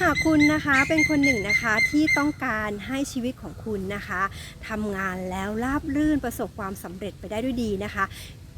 หากคุณนะคะเป็นคนหนึ่งนะคะที่ต้องการให้ชีวิตของคุณนะคะทำงานแล้วราบรื่นประสบความสำเร็จไปได้ด้วยดีนะคะ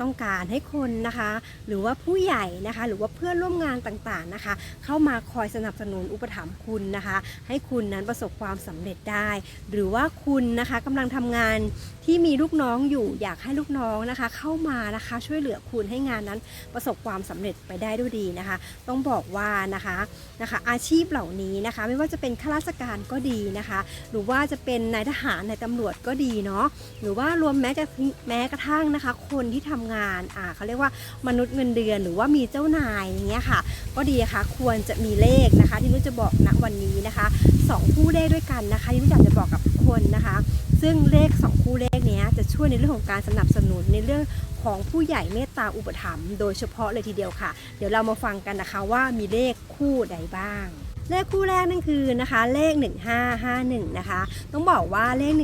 ต้องการให้คนนะคะ หรือว่าผู้ใหญ่นะคะ หรือว่าเพื่อนร่วมงานต่างๆนะคะ เข้ามาคอยสนับสนุนอุปถัมภ์คุณนะคะ ให้คุณนั้นประสบความสำเร็จได้ หรือว่าคุณนะคะกำลังทำงานที่มีลูกน้องอยู่อยากให้ลูกน้องนะคะ เข้ามานะคะช่วยเหลือคุณให้งานนั้นประสบความสำเร็จไปได้ด้วยดีนะคะ ต้องบอกว่านะคะนะคะอาชีพเหล่านี้นะคะ ไม่ว่าจะเป็นข้าราชการก็ดีนะคะ หรือว่าจะเป็นนายทหารนายตำรวจก็ดีเนาะหรือว่ารวมแม้จะแม้กระทั่งนะคะ คนที่ทำงานอ่าเขาเรียกว่ามนุษย์เงินเดือนหรือว่ามีเจ้านายอย่างเงี้ยค่ะ ก็ดีค่ะควรจะมีเลขนะคะ ที่นุชจะบอกณวันนี้นะคะสองคู่เลขด้วยกันนะคะที่นุชอยากจะบอกกับคนนะคะ ซึ่งเลข 2 คู่เลขเนี้ยจะช่วยในเรื่องของการสนับสนุนในเรื่องของผู้ใหญ่เมตตาอุปถัมภ์โดยเฉพาะเลยทีเดียวค่ะ เดี๋ยวเรามาฟังกันนะคะว่ามีเลขคู่ใดบ้าง เลขคู่แรกนั่นคือนะคะเลข 1551นะคะต้องบอกว่าเลข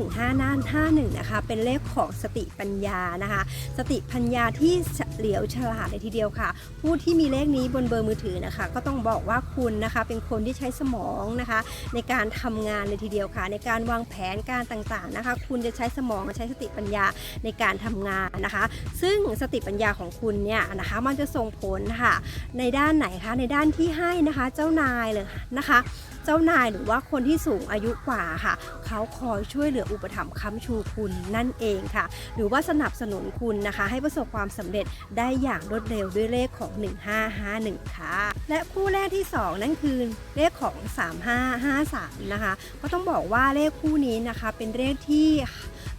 1551นะคะเป็นเลขของสติปัญญานะคะ สติปัญญาที่เฉลียวฉลาดเลยทีเดียวค่ะ ผู้ที่มีเลขนี้บนเบอร์มือถือนะคะ ก็ต้องบอกว่าคุณนะคะเป็นคนที่ใช้สมองนะคะ ในการทำงานเลยทีเดียวค่ะ ในการวางแผนการต่างๆนะคะ คุณจะใช้สมองใช้สติปัญญาในการทำงานนะคะ ซึ่งสติปัญญาของคุณเนี่ยนะคะมันจะส่งผลค่ะในด้านไหนคะในด้านที่ให้นะคะเจ้านายเลยนะคะ เจ้านายหรือว่าคนที่สูงอายุกว่าค่ะ เขาคอยช่วยเหลืออุปถัมภ์ค้ำชูคุณนั่นเองค่ะ หรือว่าสนับสนุนคุณนะคะ ให้ประสบความสำเร็จได้อย่างรวดเร็วด้วยเลขของ 1551 ค่ะ และคู่แรกที่ 2 นั่นคือเลขของ 3553 นะคะ ก็ต้องบอกว่าเลขคู่นี้นะคะเป็นเลขที่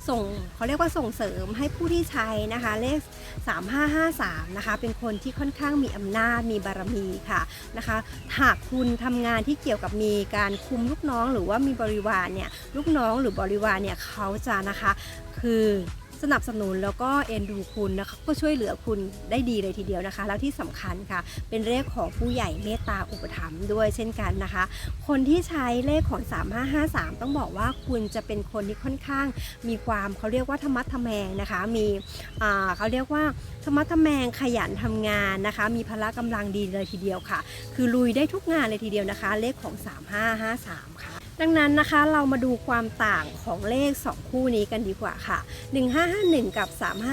ส่งเขาเรียกว่าส่งเสริมให้ผู้ที่ใช้นะคะเลข 3553นะคะเป็นคนที่ค่อนข้างมีอำนาจมีบารมีค่ะนะคะหากคุณทำงานที่เกี่ยวกับมีการคุมลูกน้องหรือว่ามีบริวารเนี่ยลูกน้องหรือบริวารเนี่ยเขาจะนะคะคือ สนับสนุนแล้วก็เอ็นดูคุณนะคะก็ช่วยเหลือคุณได้ดีเลยทีเดียวนะคะ แล้วที่สำคัญค่ะ เป็นเลขของผู้ใหญ่เมตตาอุปถัมภ์ด้วยเช่นกันนะคะ คนที่ใช้เลขของ 3553 ต้องบอกว่าคุณจะเป็นคนที่ค่อนข้าง มีความเขาเรียกว่าธรรมะทะแมงนะคะ มีเขาเรียกว่าธรรมะทะแมงขยันทำงานนะคะ มีพละกำลังดีเลยทีเดียวค่ะ คือลุยได้ทุกงานเลยทีเดียวนะคะ เลขของ 3553 ค่ะ ดังนั้นนะคะเรามาดูความต่างของเลข 2 คู่นี้กันดีกว่าค่ะ 1551 กับ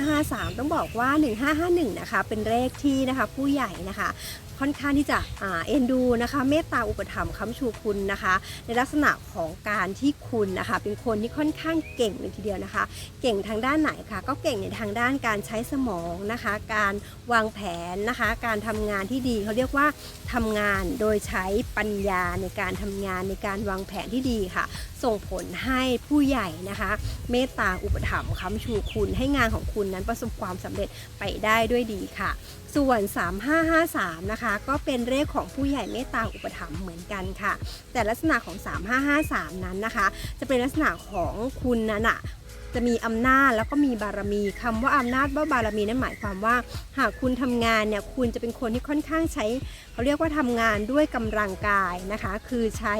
3553 ต้องบอกว่า 1551 นะคะ เป็นเลขที่นะคะ ผู้ใหญ่นะคะ ค่อนข้างที่จะอเอ็นดูนะคะเมตตาอุปถัมภ์ค้ำชูคุณนะคะ ในลักษณะของการที่คุณนะคะ เป็นคนที่ค่อนข้างเก่งเลยทีเดียวนะคะ เก่งทางด้านไหนคะก็เก่งในทางด้านการใช้สมองนะคะ การวางแผนนะคะ การทำงานที่ดีเขาเรียกว่าทำงานโดยใช้ปัญญาในการทำงานในการวางแผนที่ดีค่ะ ส่งผลให้ผู้ใหญ่นะคะ เมตตาอุปถัมภ์ค้ำชูคุณให้งานของคุณนั้นประสบความสำเร็จไปได้ด้วยดีค่ะ ส่วน 3553 นะคะก็เป็นเลขของผู้ใหญ่เมตตาอุปถัมภ์เหมือนกันค่ะ แต่ลักษณะของ 3553 นั้นนะคะ จะเป็นลักษณะของคุณนั่นอะจะมีอำนาจแล้วก็มีบารมีคำว่าอำนาจว่าบารมีนั้นหมายความว่า หากคุณทำงานเนี่ยคุณจะเป็นคนที่ค่อนข้างใช้เขาเรียกว่าทำงานด้วยกำลังกายนะคะ คือใช้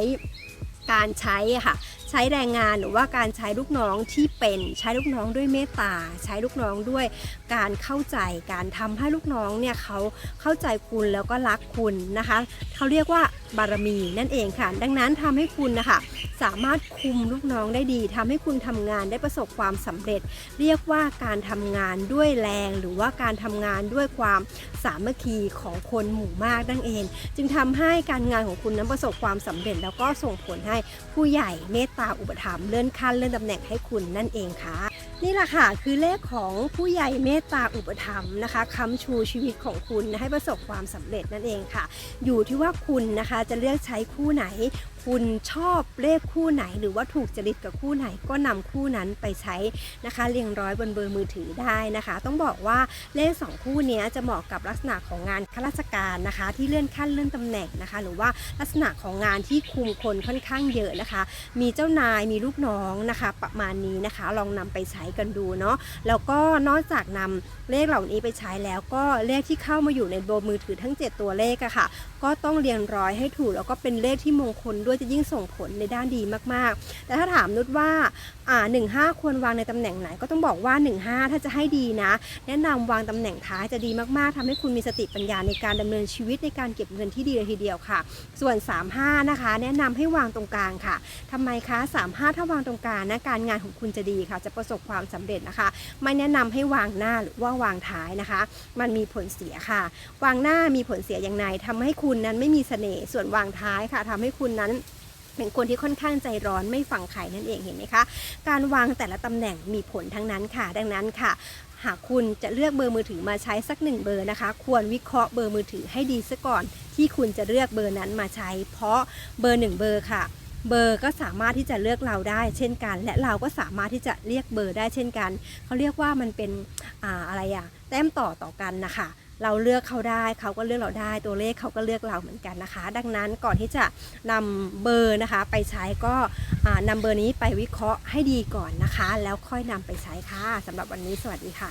การใช้ค่ะ ใช้แรงงานหรือว่าการใช้ลูกน้องที่เป็นใช้ลูกน้องด้วยเมตตา ใช้ลูกน้องด้วยการเข้าใจการทำให้ลูกน้องเนี่ยเขาเข้าใจคุณแล้วก็รักคุณนะคะเขาเรียกว่าบารมีนั่นเองค่ะ ดังนั้นทำให้คุณนะคะสามารถคุมลูกน้องได้ดีทำให้คุณทำงานได้ประสบความสำเร็จ เรียกว่าการทำงานด้วยแรงหรือว่าการทำงานด้วยความสามัคคีของคนหมู่มากนั่นเอง จึงทำให้การงานของคุณนั้นประสบความสำเร็จ แล้วก็ส่งผลให้ผู้ใหญ่เมตตาอุปถัมภ์เลื่อนขั้นเลื่อนตำแหน่งให้คุณนั่นเองค่ะ นี่แหละค่ะคือเลขของผู้ใหญ่เมตตาอุปถัมภ์นะคะค้ำชูชีวิตของคุณให้ประสบความสำเร็จนั่นเองค่ะ อยู่ที่ว่าคุณนะคะจะเลือกใช้คู่ไหนคุณชอบเลขคู่ไหน หรือว่าถูกจริตกับคู่ไหนก็นำคู่นั้นไปใช้นะคะเรียงร้อยบนเบอร์มือถือได้นะคะ ต้องบอกว่าเลขสองคู่นี้จะเหมาะกับลักษณะของงานข้าราชการนะคะ ที่เลื่อนขั้นเลื่อนตำแหน่งนะคะ หรือว่าลักษณะของงานที่คุมคนค่อนข้างเยอะนะคะ มีเจ้านายมีลูกน้องนะคะ ประมาณนี้นะคะลองนำไปใช้กันดูเนาะแล้วก็นอกจากนำเลขเหล่านี้ไปใช้แล้วก็เลขที่เข้ามาอยู่ในเบอร์มือถือทั้ง 7 ตัวเลขอะค่ะ ก็ต้องเรียงร้อยให้ถูกแล้วก็เป็นเลขที่มงคลด้วยจะยิ่งส่งผลในด้านดีมากๆ แต่ถ้าถามนุชว่าอ่าหนึ่งห้าควรวางในตำแหน่งไหนก็ต้องบอกว่า 15 ถ้าจะให้ดีนะ แนะนำวางตำแหน่งท้ายจะดีมากๆทำให้คุณมีสติปัญญาในการดำเนินชีวิตในการเก็บเงินที่ดีเลยทีเดียวค่ะ ส่วน 35 นะคะ แนะนำให้วางตรงกลางค่ะทำไมคะ 35 ถ้าวางตรงกลางนะการงานของคุณจะดีค่ะ จะประสบความสำเร็จนะคะ ไม่แนะนำให้วางหน้าหรือว่าวางท้ายนะคะ มันมีผลเสียค่ะ วางหน้ามีผลเสียอย่างไรทำให้คุณนั้นไม่มีเสน่ห์ส่วนวางท้ายค่ะทำให้คุณนั้น เป็นคนที่ค่อนข้างใจร้อนไม่ฟังใครนั่นเองเห็นไหมคะ การวางแต่ละตำแหน่งมีผลทั้งนั้นค่ะ ดังนั้นค่ะหากคุณจะเลือกเบอร์มือถือมาใช้สักหนึ่งเบอร์นะคะ ควรวิเคราะห์เบอร์มือถือให้ดีซะก่อน ที่คุณจะเลือกเบอร์นั้นมาใช้ เพราะเบอร์หนึ่งเบอร์ค่ะ เบอร์ก็สามารถที่จะเลือกเราได้ เช่นกัน และเราก็สามารถที่จะเรียกเบอร์ได้เช่นกันเขาเรียกว่ามันเป็นออะไรอะแต้มต่อต่อกันนะคะ เราเลือกเขาได้เขาก็เลือกเราได้ตัวเลขเขาก็เลือกเราเหมือนกันนะคะ ดังนั้นก่อนที่จะนำเบอร์นะคะ ไปใช้ก็นำนำเบอร์นี้ไปวิเคราะห์ให้ดีก่อนนะคะ แล้วค่อยนำไปใช้ค่ะสำหรับวันนี้สวัสดีค่ะ